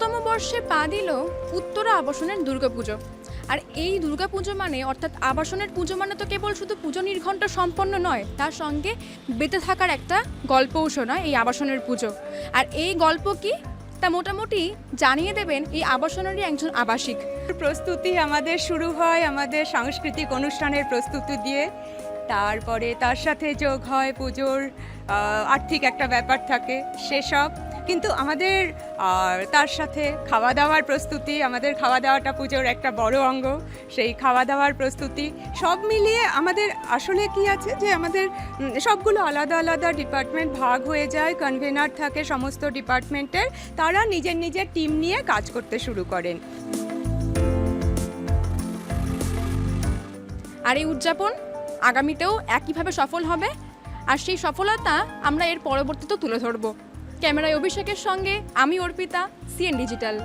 বর্ষে পা দিল উত্তরা আবাসনের দুর্গাপুজো। আর এই দুর্গাপুজো মানে অর্থাৎ আবাসনের পুজো মানে তো কেবল শুধু পুজো নির্ঘণ্ট সম্পন্ন নয়, তার সঙ্গে বেঁধে থাকার একটা গল্পও শোনায় এই আবাসনের পুজো। আর এই গল্প কি? তা মোটামুটি জানিয়ে দেবেন এই আবাসনেরই একজন আবাসিক। প্রস্তুতি আমাদের শুরু হয় আমাদের সাংস্কৃতিক অনুষ্ঠানের প্রস্তুতি দিয়ে। তারপরে তার সাথে যোগ হয় পুজোর আর্থিক একটা ব্যাপার থাকে, সেসব। কিন্তু আমাদের তার সাথে খাওয়া দাওয়ার প্রস্তুতি, আমাদের খাওয়া দাওয়াটা পুজোর একটা বড় অঙ্গ। সেই খাওয়া দাওয়ার প্রস্তুতি সব মিলিয়ে আমাদের আসলে কি আছে যে আমাদের সবগুলো আলাদা আলাদা ডিপার্টমেন্ট ভাগ হয়ে যায় কনভেনার থাকে সমস্ত ডিপার্টমেন্টের, তারা নিজের নিজের টিম নিয়ে কাজ করতে শুরু করেন। আর এই উদযাপন আগামীতেও একইভাবে সফল হবে, আর সেই সফলতা আমরা এর পরবর্তীতেও তুলে ধরব। ক্যামেরায় অভিষেকের সঙ্গে আমি অর্পিতা সিএন ডিজিটাল